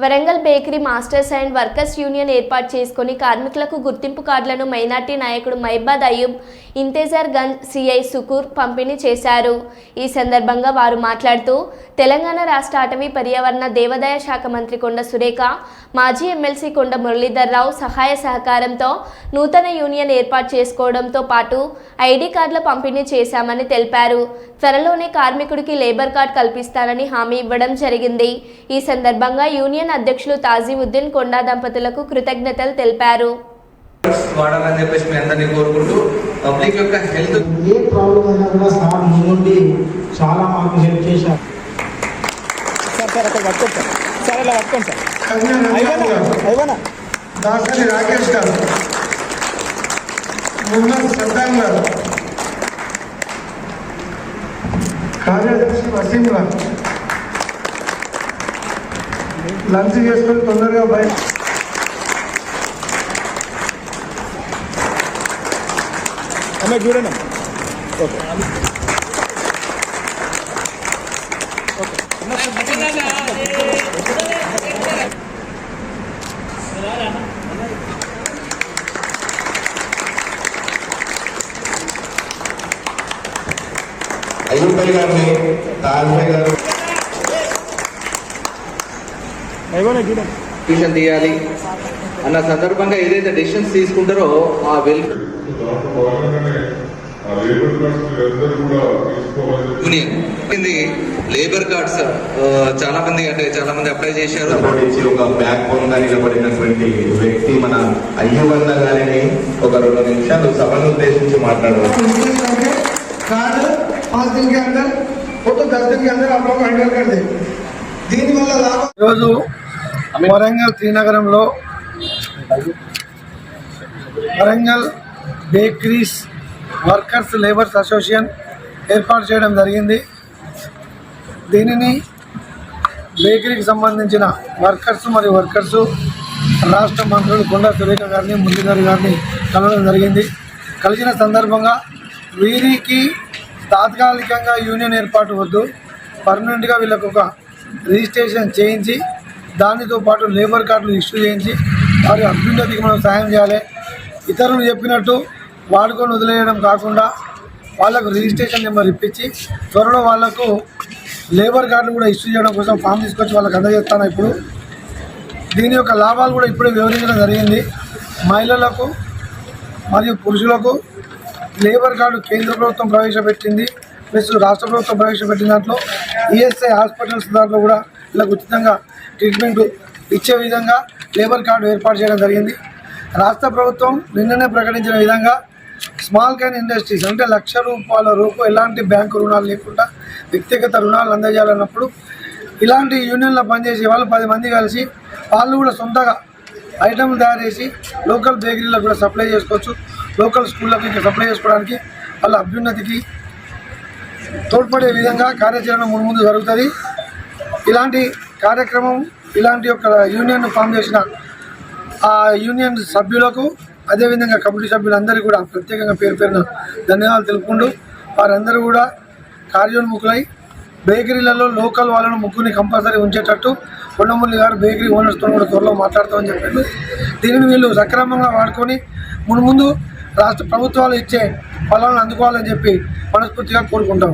Warangal bakery masters and workers union ఏర్పాటు చేసుకుని కార్మికులకు గుర్తింపు కార్డులను మైనార్టీ నాయకుడు మైబాద్ అయ్యూబ్ ఇంతేజార్ గంజ్ సిఐ సుకూర్ పంపిణీ చేశారు. ఈ సందర్భంగా వారు మాట్లాడుతూ తెలంగాణ రాష్ట్ర అటవీ పర్యావరణ దేవాదాయ శాఖ మంత్రి కొండ సురేఖ మాజీ ఎమ్మెల్సీ కొండ మురళీధర్ రావు సహాయ సహకారంతో నూతన యూనియన్ ఏర్పాటు చేసుకోవడంతో పాటు ఐడి కార్డుల పంపిణీ చేశామని తెలిపారు. త్వరలోనే కార్మికుడికి లేబర్ కార్డు కల్పిస్తానని హామీ ఇవ్వడం జరిగింది. ఈ సందర్భంగా యూనియన్ అధ్యక్షులు తాజీవుద్దీన్ కొండా దంపతులకు కృతజ్ఞతలు తెలిపారు. వాడాలని చెప్పేసి మీ అందరినీ కోరుకుంటూ పబ్లిక్ యొక్క హెల్త్ ఏ ప్రాబ్లం అయినా కూడా సార్ ముందుండి చాలా మాకు హెల్ప్ చేశారు. సార్ సార్ అక్కడ పట్టుకోండి సార్ సార్ ఇలా పట్టుకోండి సార్ కళ్యాణ్ అయిపోయినా గారు, అయిపోయినా దాసరి రాకేష్ గారు. మున్నత్ సద్దాం గారు. కార్యదర్శి వసీం గారు. లంచ్ చేసుకొని తొందరగా బయట అమ్మాయి చూడండి అమ్మ. ఓకే అయ్యూపల్లి గారిని తాజ్పై గారు డిసిషన్ తీయాలి అన్న సందర్భంగా ఏదైతే డెసిషన్స్ తీసుకుంటారో ఆ వెల్ ఆ లేబర్ కార్డ్స్ అందరూ కూడా తీసుకోవాలని యూనియన్ ఇది లేబర్ కార్డ్స్ చాలా మంది అంటే చాలా మంది అప్లై చేశారు సపోర్ట్ ఇచ్చి ఒక బ్యాక్ బోన్ గా నిలబడినటువంటి వ్యక్తి మన అయ్యవన్న గారిని ఒక రెండు నిమిషాలు సభను ఉద్దేశించి మాట్లాడారు कार्ड पाँच दिन के अंदर वो तो दस दिन के अंदर आप लोग हैंडल कर दे దీనివల్ల లాభం ఈరోజు Warangal శ్రీనగరంలో Warangal bakeries workers labours association ఏర్పాటు చేయడం జరిగింది. దీనిని బేకరీకి సంబంధించిన వర్కర్స్ మరియు వర్కర్స్ రాష్ట్ర మంత్రులు కొండా సురేఖ గారిని మురళీధర్ గారిని కలవడం జరిగింది. కలిసిన సందర్భంగా వీరికి తాత్కాలికంగా యూనియన్ ఏర్పాటు వద్దు. పర్మనెంట్గా వీళ్ళకు ఒక రిజిస్ట్రేషన్ చేయించి దానితో పాటు లేబర్ కార్డులు ఇష్యూ చేయించి వారి అభ్యున్నతికి మనం సాయం చేయాలి. ఇతరులు చెప్పినట్టు వాడుకొని వదిలేయడం కాకుండా వాళ్ళకు రిజిస్ట్రేషన్ నెంబర్ ఇప్పించి త్వరలో వాళ్ళకు లేబర్ కార్డులు కూడా ఇష్యూ చేయడం కోసం ఫామ్ తీసుకొచ్చి వాళ్ళకి అందజేస్తాను ఇప్పుడు. దీని యొక్క లాభాలు కూడా ఇప్పుడే వివరించడం జరిగింది. మహిళలకు మరియు పురుషులకు లేబర్ కార్డు కేంద్ర ప్రభుత్వం ప్రవేశపెట్టింది. ప్లస్ రాష్ట్ర ప్రభుత్వం ప్రవేశపెట్టిన దాంట్లో ఈఎస్ఐ హాస్పిటల్స్ దాంట్లో కూడా వీళ్ళకు ఉచితంగా ట్రీట్మెంట్ ఇచ్చే విధంగా లేబర్ కార్డు ఏర్పాటు చేయడం జరిగింది. రాష్ట్ర ప్రభుత్వం నిన్ననే ప్రకటించిన విధంగా స్మాల్ క్యాన్ ఇండస్ట్రీస్ అంటే లక్ష రూపాయల రూపు ఎలాంటి బ్యాంకు రుణాలు లేకుండా వ్యక్తిగత రుణాలు అందజేయాలన్నప్పుడు ఇలాంటి యూనియన్లో పనిచేసే వాళ్ళు పది మంది కలిసి వాళ్ళు కూడా సొంతగా ఐటమ్ తయారు చేసి లోకల్ బేకరీలకు కూడా సప్లై చేసుకోవచ్చు. లోకల్ స్కూళ్ళకి ఇంకా సప్లై చేసుకోవడానికి వాళ్ళ అభ్యున్నతికి తోడ్పడే విధంగా కార్యాచరణ ముందు ముందు జరుగుతుంది. ఇలాంటి కార్యక్రమం ఇలాంటి ఒక యూనియన్ ఫామ్ చేసిన ఆ యూనియన్ సభ్యులకు అదేవిధంగా కమిటీ సభ్యులందరికీ కూడా ప్రత్యేకంగా పేరు పేరున ధన్యవాదాలు తెలుపుకుంటూ వారందరూ కూడా కార్యోన్ముఖులై బేకరీలలో లోకల్ వాళ్ళను ముగ్గురిని కంపల్సరీ ఉంచేటట్టు కొండమురళి గారు బేకరీ ఓనర్స్తో కూడా త్వరలో మాట్లాడతామని చెప్పారు. దీనిని వీళ్ళు సక్రమంగా వాడుకొని మునుముందు రాష్ట్ర ప్రభుత్వాలు ఇచ్చే ఫలాలను అందుకోవాలని చెప్పి మనస్ఫూర్తిగా కోరుకుంటాం.